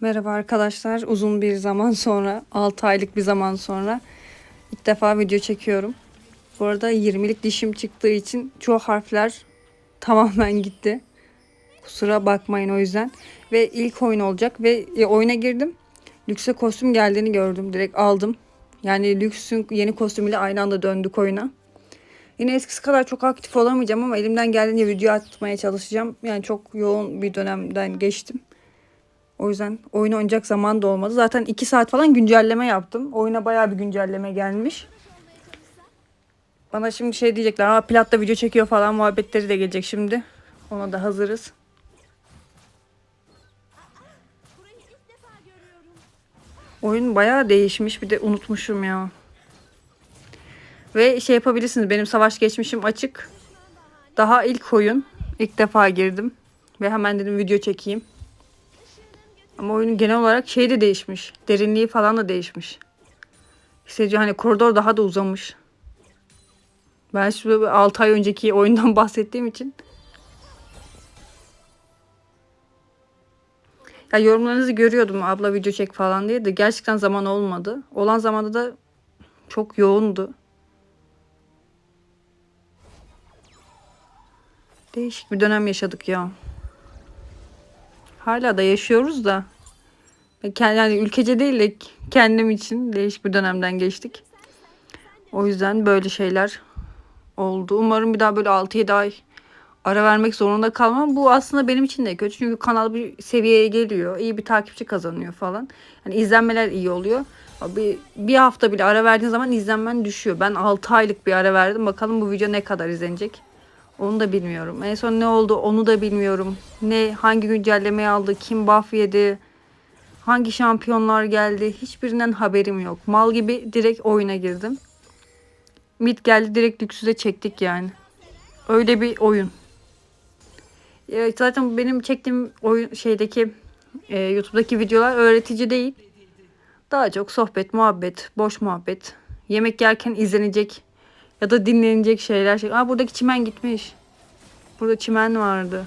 Merhaba arkadaşlar. Uzun bir zaman sonra, 6 aylık bir zaman sonra ilk defa video çekiyorum. Bu arada 20'lik dişim çıktığı için çoğu harfler tamamen gitti. Kusura bakmayın o yüzden. Ve ilk oyun olacak ve e, oyuna girdim. Lüks'e kostüm geldiğini gördüm. Direkt aldım. Yani Lüks'ün yeni kostümüyle aynı anda döndük oyuna. Yine eskisi kadar çok aktif olamayacağım ama elimden geldiğince video atmaya çalışacağım. Yani çok yoğun bir dönemden geçtim. O yüzden oyun oynayacak zaman da olmadı. Zaten 2 saat falan güncelleme yaptım. Oyuna bayağı bir güncelleme gelmiş. Bana şimdi şey diyecekler. Aa platta video çekiyor falan muhabbetleri de gelecek şimdi. Ona da hazırız. Oyun bayağı değişmiş. Bir de unutmuşum ya. Ve şey yapabilirsiniz. Benim savaş geçmişim açık. Daha ilk oyun. İlk defa girdim. Ve hemen dedim video çekeyim. Ama oyunun genel olarak şey de değişmiş. Derinliği falan da değişmiş. Hissediyor hani koridor daha da uzamış. Ben şimdi 6 ay önceki oyundan bahsettiğim için. Ya yorumlarınızı görüyordum abla video çek falan diye de gerçekten zaman olmadı. Olan zamanda da çok yoğundu. Değişik bir dönem yaşadık ya. Hala da yaşıyoruz da. Yani ülkece değil de kendim için değişik bir dönemden geçtik. O yüzden böyle şeyler oldu. Umarım bir daha böyle 6-7 ay ara vermek zorunda kalmam. Bu aslında benim için de kötü. Çünkü kanal bir seviyeye geliyor. iyi bir takipçi kazanıyor falan. Yani izlenmeler iyi oluyor. Bir, bir hafta bile ara verdiğin zaman izlenmen düşüyor. Ben 6 aylık bir ara verdim. Bakalım bu video ne kadar izlenecek. Onu da bilmiyorum. En son ne oldu onu da bilmiyorum. Ne hangi güncellemeyi aldı, kim buff yedi, hangi şampiyonlar geldi hiçbirinden haberim yok. Mal gibi direkt oyuna girdim. Mid geldi direkt lüksüze çektik yani. Öyle bir oyun. Ya zaten benim çektiğim oyun şeydeki e, YouTube'daki videolar öğretici değil. Daha çok sohbet, muhabbet, boş muhabbet. Yemek yerken izlenecek ya da dinlenecek şeyler. Şey. Aa buradaki çimen gitmiş. Burada çimen vardı.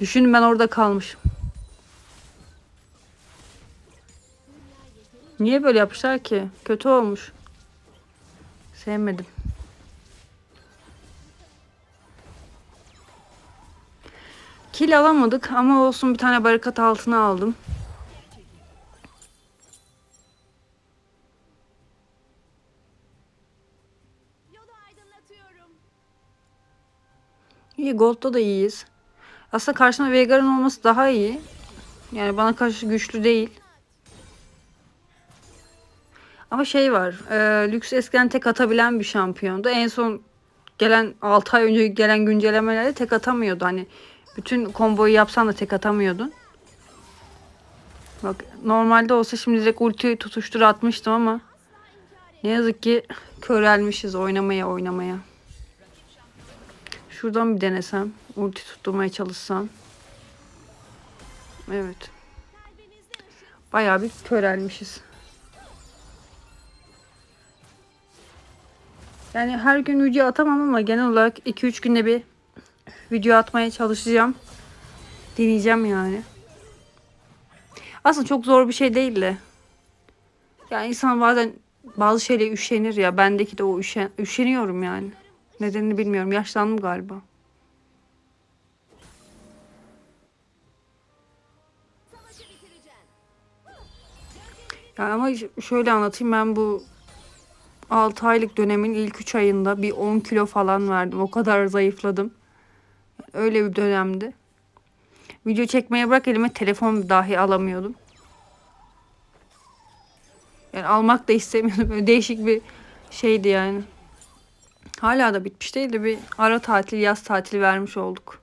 Düşünün ben orada kalmışım. Niye böyle yapmışlar ki? Kötü olmuş. Sevmedim. Kil alamadık ama olsun bir tane barikat altına aldım. İyi Gold'da da iyiyiz. Aslında karşımda Veigar'ın olması daha iyi. Yani bana karşı güçlü değil. Ama şey var. E, Lüks eskiden tek atabilen bir şampiyondu. En son gelen 6 ay önce gelen güncellemelerde tek atamıyordu. Hani bütün komboyu yapsan da tek atamıyordun. Bak normalde olsa şimdi direkt ulti tutuştur atmıştım ama ne yazık ki körelmişiz oynamaya oynamaya. Şuradan bir denesem. Ulti tutturmaya çalışsam. Evet. Bayağı bir körelmişiz. Yani her gün video atamam ama genel olarak 2-3 günde bir video atmaya çalışacağım. Deneyeceğim yani. Aslında çok zor bir şey değil de. Yani insan bazen bazı şeylere üşenir ya. Bendeki de o üşen, üşeniyorum yani. Nedenini bilmiyorum. Yaşlandım galiba. Ya ama şöyle anlatayım ben bu 6 aylık dönemin ilk 3 ayında bir 10 kilo falan verdim. O kadar zayıfladım. Öyle bir dönemdi. Video çekmeye bırak elime telefon dahi alamıyordum. Yani almak da istemiyordum. Böyle değişik bir şeydi yani. Hala da bitmiş değil de bir ara tatil, yaz tatili vermiş olduk.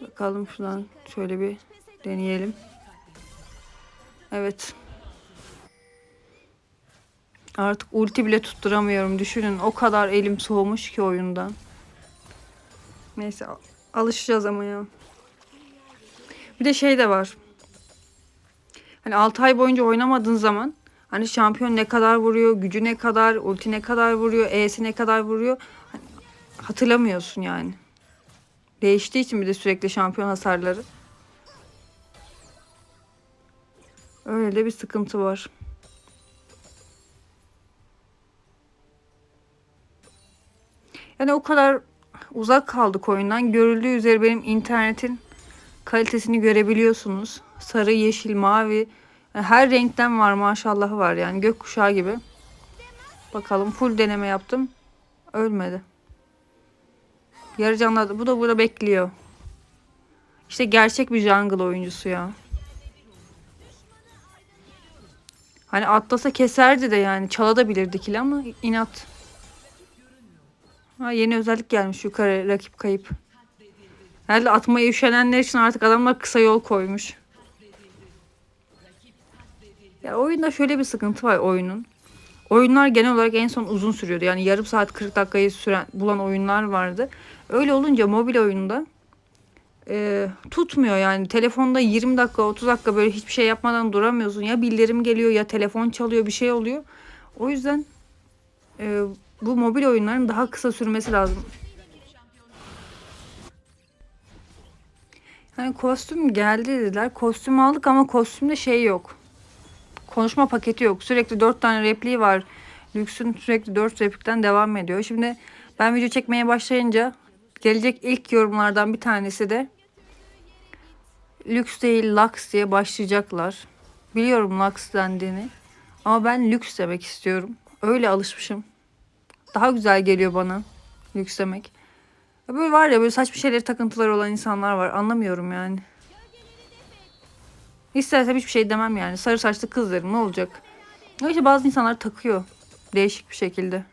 Bakalım şuradan şöyle bir deneyelim. Evet. Artık ulti bile tutturamıyorum. Düşünün o kadar elim soğumuş ki oyundan. Neyse alışacağız ama ya. Bir de şey de var. Hani 6 ay boyunca oynamadığın zaman hani şampiyon ne kadar vuruyor, gücü ne kadar, ulti ne kadar vuruyor, E'si ne kadar vuruyor hatırlamıyorsun yani. Değiştiği için bir de sürekli şampiyon hasarları. Öyle de bir sıkıntı var. Yani o kadar uzak kaldık oyundan. Görüldüğü üzere benim internetin kalitesini görebiliyorsunuz. Sarı, yeşil, mavi. Her renkten var maşallahı var yani gökkuşağı gibi. Bakalım full deneme yaptım. Ölmedi. Yarı canlı bu da burada bekliyor. İşte gerçek bir jungle oyuncusu ya. Hani atlasa keserdi de yani çalabilirdi kill ama inat. Ha, yeni özellik gelmiş yukarı rakip kayıp. Herhalde atmaya üşenenler için artık adamlar kısa yol koymuş. Ya oyunda şöyle bir sıkıntı var oyunun. Oyunlar genel olarak en son uzun sürüyordu. Yani yarım saat 40 dakikayı süren bulan oyunlar vardı. Öyle olunca mobil oyunda e, tutmuyor yani. Telefonda 20 dakika 30 dakika böyle hiçbir şey yapmadan duramıyorsun. Ya bildirim geliyor ya telefon çalıyor bir şey oluyor. O yüzden e, bu mobil oyunların daha kısa sürmesi lazım. Hani kostüm geldi dediler. Kostüm aldık ama kostümde şey yok. Konuşma paketi yok. Sürekli dört tane repliği var. Lüksün sürekli dört replikten devam ediyor. Şimdi ben video çekmeye başlayınca gelecek ilk yorumlardan bir tanesi de lüks değil lux diye başlayacaklar. Biliyorum lux dendiğini. Ama ben lüks demek istiyorum. Öyle alışmışım. Daha güzel geliyor bana lüks demek. Böyle var ya böyle saçma şeyleri takıntıları olan insanlar var. Anlamıyorum yani. İstersem hiçbir şey demem yani. Sarı saçlı kız derim ne olacak? Ama işte bazı insanlar takıyor. Değişik bir şekilde.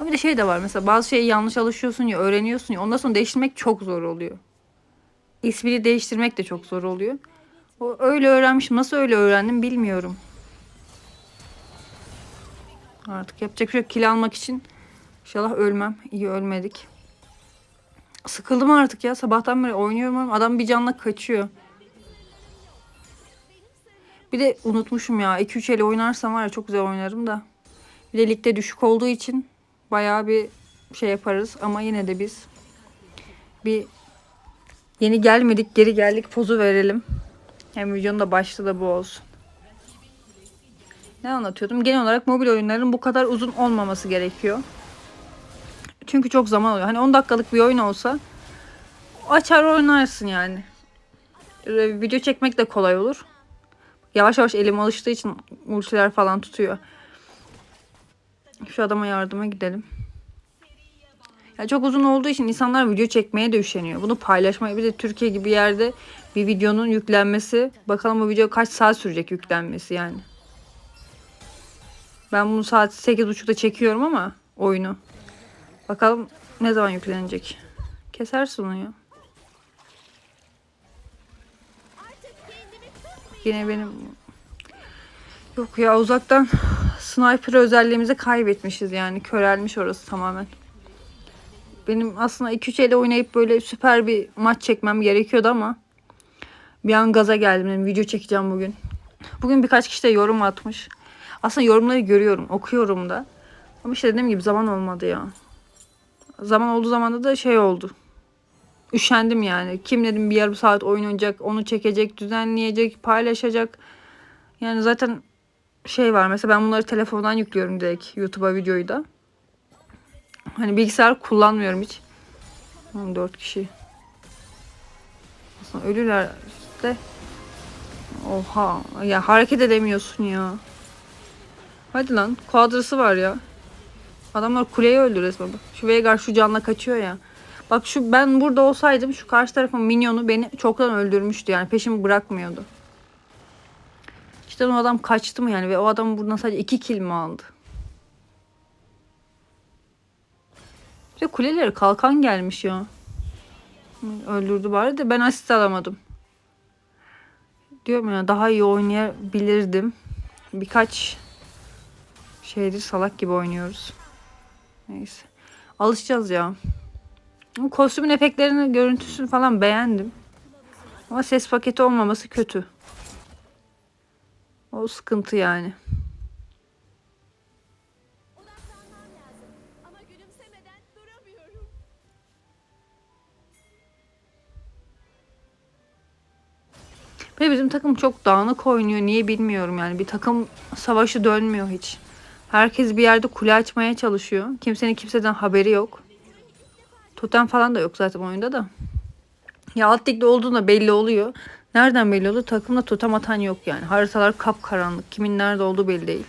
Ama bir de şey de var mesela bazı şeyi yanlış alışıyorsun ya öğreniyorsun ya ondan sonra değiştirmek çok zor oluyor. İsmini değiştirmek de çok zor oluyor. O öyle öğrenmişim. Nasıl öyle öğrendim bilmiyorum. Artık yapacak bir şey yok. Kil almak için inşallah ölmem. İyi ölmedik. Sıkıldım artık ya. Sabahtan beri oynuyorum adam bir canla kaçıyor. Bir de unutmuşum ya. 2-3 ele oynarsam var ya çok güzel oynarım da. Bir de ligde düşük olduğu için bayağı bir şey yaparız. Ama yine de biz bir yeni gelmedik geri geldik pozu verelim. Hem videonun da başta da bu olsun. Ne anlatıyordum? Genel olarak mobil oyunların bu kadar uzun olmaması gerekiyor. Çünkü çok zaman oluyor. Hani 10 dakikalık bir oyun olsa açar oynarsın yani. Video çekmek de kolay olur. Yavaş yavaş elim alıştığı için ultiler falan tutuyor. Şu adama yardıma gidelim. Ya çok uzun olduğu için insanlar video çekmeye de üşeniyor. Bunu paylaşmaya bir de Türkiye gibi yerde bir videonun yüklenmesi. Bakalım bu video kaç saat sürecek yüklenmesi yani. Ben bunu saat 8.30'da çekiyorum ama oyunu. Bakalım ne zaman yüklenecek. Kesersin onu ya. Yine benim yok ya uzaktan sniper özelliğimizi kaybetmişiz yani körelmiş orası tamamen. Benim aslında 2-3 ele oynayıp böyle süper bir maç çekmem gerekiyordu ama bir an gaza geldim. Dedim, video çekeceğim bugün. Bugün birkaç kişi de yorum atmış. Aslında yorumları görüyorum, okuyorum da. Ama işte dediğim gibi zaman olmadı ya. Zaman olduğu zamanda da şey oldu. Üşendim yani. Kim dedim bir yarım saat oyun oynayacak, onu çekecek, düzenleyecek, paylaşacak. Yani zaten şey var mesela ben bunları telefondan yüklüyorum direkt YouTube'a videoyu da. Hani bilgisayar kullanmıyorum hiç. 14 kişi. Aslında ölüler işte. Oha. Ya hareket edemiyorsun ya. Hadi lan. Kuadrası var ya. Adamlar kuleyi öldü resmen. Şu Veigar şu canla kaçıyor ya. Bak şu ben burada olsaydım şu karşı tarafın minyonu beni çoktan öldürmüştü yani peşimi bırakmıyordu. İşte o adam kaçtı mı yani ve o adam buradan sadece iki kill mi aldı? İşte kulelere kalkan gelmiş ya. Öldürdü bari de ben asist alamadım. Diyorum ya daha iyi oynayabilirdim. Birkaç şeydir salak gibi oynuyoruz. Neyse. Alışacağız ya. Kostümün efektlerini, görüntüsünü falan beğendim. Ama ses paketi olmaması kötü. O sıkıntı yani. Ve bizim takım çok dağınık oynuyor. Niye bilmiyorum yani. Bir takım savaşı dönmüyor hiç. Herkes bir yerde kule açmaya çalışıyor. Kimsenin kimseden haberi yok. Totem falan da yok zaten oyunda da. Ya alt ligde olduğunda belli oluyor. Nereden belli oluyor? Takımda totem atan yok yani. Haritalar kapkaranlık. Kimin nerede olduğu belli değil.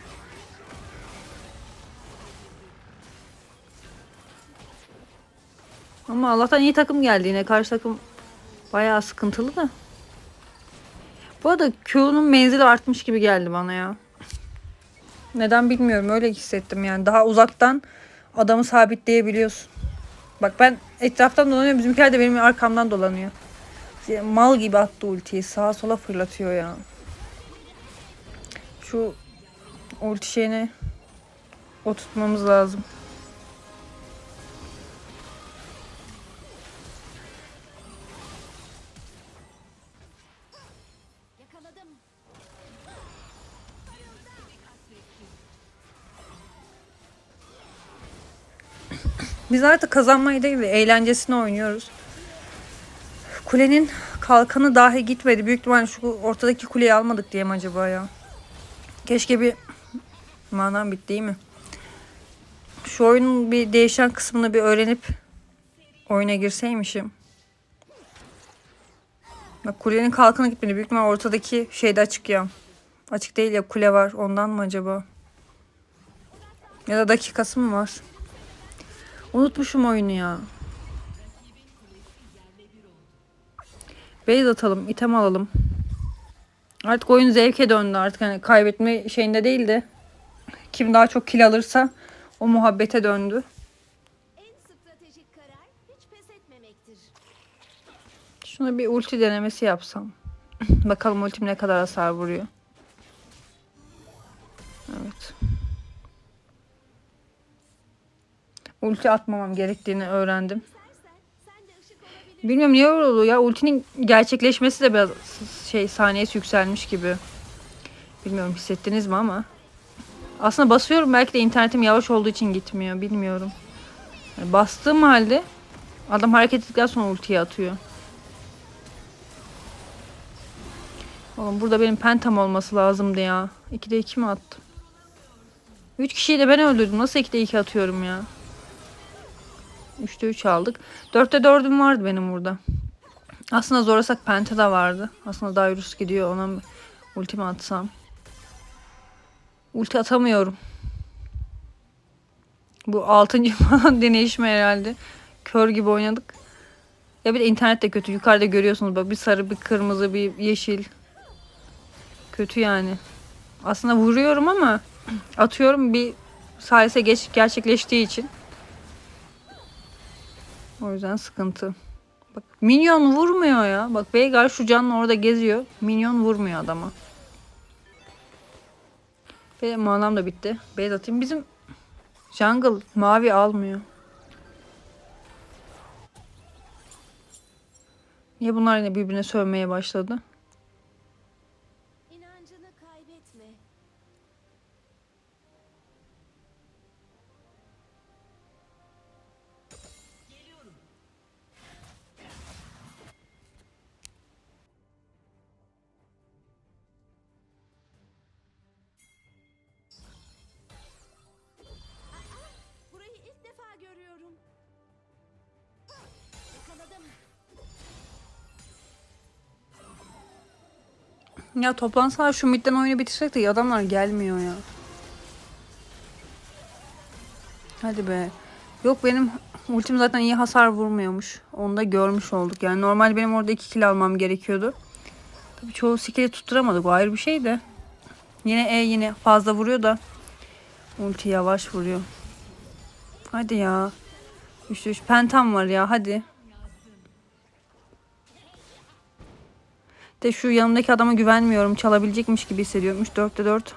Ama Allah'tan iyi takım geldi yine. Karşı takım bayağı sıkıntılı da. Bu arada Q'nun menzili artmış gibi geldi bana ya. Neden bilmiyorum öyle hissettim yani. Daha uzaktan adamı sabitleyebiliyorsun. Bak ben etraftan dolanıyorum. Bizimkiler de benim arkamdan dolanıyor. Mal gibi attı ultiyi. Sağa sola fırlatıyor ya. Şu ulti şeyini oturtmamız lazım. Biz artık kazanmayı değil de eğlencesini oynuyoruz. Kulenin kalkanı dahi gitmedi. Büyük ihtimalle şu ortadaki kuleyi almadık diye mi acaba ya? Keşke bir manam bitti değil mi? Şu oyunun bir değişen kısmını bir öğrenip oyuna girseymişim. Bak kulenin kalkanı gitmedi. Büyük ihtimalle ortadaki şeyde açık ya. Açık değil ya kule var. Ondan mı acaba? Ya da dakikası mı var? Unutmuşum oyunu ya. Base atalım, item alalım. Artık oyun zevke döndü artık hani kaybetme şeyinde değil de kim daha çok kill alırsa o muhabbete döndü. Şuna bir ulti denemesi yapsam. Bakalım ultim ne kadar hasar vuruyor. Evet. Ulti atmamam gerektiğini öğrendim. Bilmiyorum niye öyle oluyor ya. Ultinin gerçekleşmesi de biraz şey saniyesi yükselmiş gibi. Bilmiyorum hissettiniz mi ama. Aslında basıyorum belki de internetim yavaş olduğu için gitmiyor. Bilmiyorum. Yani bastığım halde adam hareket ettikten sonra ultiyi atıyor. Oğlum burada benim pentam olması lazımdı ya. 2'de 2 mi attım? 3 kişiyi de ben öldürdüm. Nasıl 2'de 2 atıyorum ya? 3'te 3 aldık. 4'te 4'üm vardı benim burada. Aslında zorlasak Penta da vardı. Aslında Dyrus gidiyor. Ona ultimi atsam. Ulti atamıyorum. Bu 6. falan deneyişme herhalde. Kör gibi oynadık. Ya bir de internet de kötü. Yukarıda görüyorsunuz bak bir sarı, bir kırmızı, bir yeşil. Kötü yani. Aslında vuruyorum ama atıyorum bir salise geç gerçekleştiği için. O yüzden sıkıntı. Bak minyon vurmuyor ya. Bak Veigar şu canlı orada geziyor. Minyon vurmuyor adama. Ve manam da bitti. Beyaz atayım. Bizim jungle mavi almıyor. Niye bunlar yine birbirine sövmeye başladı? Ya toplansalar şu midden oyunu bitirsek de adamlar gelmiyor ya. Hadi be. Yok benim ultim zaten iyi hasar vurmuyormuş. Onu da görmüş olduk. Yani normal benim orada 2 kill almam gerekiyordu. Tabii çoğu skill'i tutturamadık. O ayrı bir şey de. Yine E yine fazla vuruyor da. Ulti yavaş vuruyor. Hadi ya. 3 3 pentam var ya hadi. De şu yanımdaki adama güvenmiyorum. Çalabilecekmiş gibi hissediyorum. 3 4'te 4.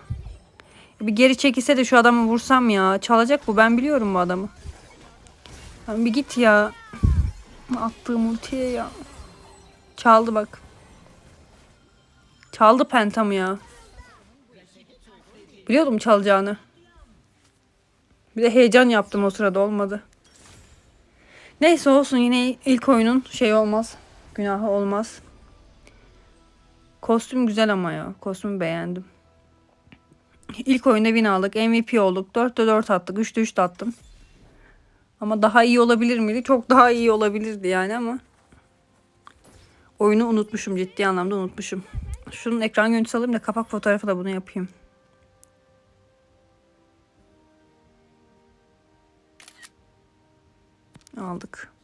Bir geri çekilse de şu adamı vursam ya. Çalacak bu. Ben biliyorum bu adamı. Lan bir git ya. Attığım ultiye ya. Çaldı bak. Çaldı pentamı ya. Biliyordum çalacağını. Bir de heyecan yaptım o sırada olmadı. Neyse olsun yine ilk oyunun şey olmaz. Günahı olmaz. Kostüm güzel ama ya. Kostümü beğendim. İlk oyunda win aldık. MVP olduk. 4'te 4 attık. 3'te 3 de attım. Ama daha iyi olabilir miydi? Çok daha iyi olabilirdi yani ama. Oyunu unutmuşum. Ciddi anlamda unutmuşum. Şunun ekran görüntüsü alayım da kapak fotoğrafı da bunu yapayım. Aldık.